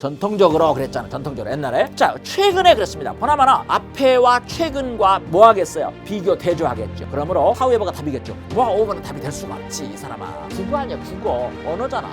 전통적으로 그랬잖아. 전통적으로 옛날에. 자, 최근에 그랬습니다. 보나마나 앞에와 최근과 뭐 하겠어요? 비교 대조하겠죠. 그러므로 하우에버가 답이겠죠. 와, 오버는 답이 될 수가 없지, 이 사람아. 국어 아니야, 국어. 언어잖아.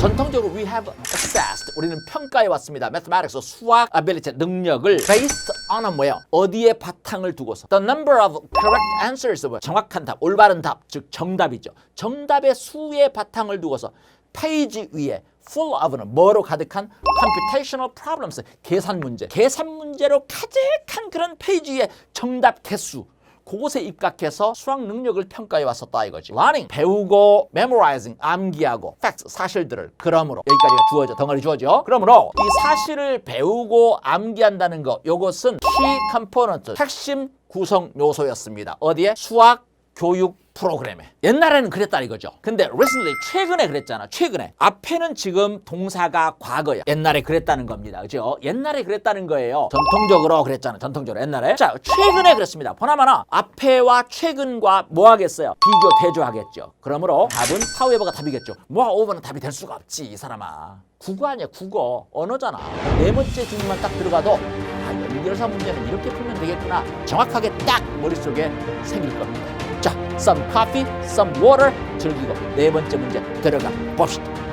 전통적으로 we have assessed 우리는 평가해 왔습니다. mathematics 수학 ability 능력을 based on은 뭐예요? 어디에 바탕을 두고서 the number of correct answers 뭐 정확한 답, 올바른 답, 즉 정답이죠. 정답의 수에 바탕을 두고서 페이지 위에 full of는 뭐로 가득한 computational problems 계산 문제, 계산 문제로 가득한 그런 페이지 위에 정답 개수 그곳에 입각해서 수학 능력을 평가해 왔었다 이거지. learning 배우고 memorizing 암기하고 facts 사실들을 그러므로 여기까지가 주어져 덩어리 주어져. 그러므로 이 사실을 배우고 암기한다는 거 요것은 key component 핵심 구성 요소였습니다. 어디에 수학 교육 프로그램에 옛날에는 그랬다 이거죠. 근데 recently 최근에 그랬잖아. 최근에 앞에는 지금 동사가 과거야. 옛날에 그랬다는 겁니다. 그죠? 옛날에 그랬다는 거예요. 전통적으로 그랬잖아. 전통적으로 옛날에. 자, 최근에 그랬습니다. 보나마나 앞에와 최근과 뭐 하겠어요? 비교 대조하겠죠. 그러므로 답은 하우에버가 답이겠죠. 뭐 오버는 답이 될 수가 없지 이 사람아. 국어 아니야 국어 언어잖아. 네 번째 중만 딱 들어가도 아 연결사 문제는 이렇게 풀면 되겠구나. 정확하게 딱 머릿속에 생길 겁니다. 자, some coffee, some water 즐기고 네 번째 문제 들어가 봅시다.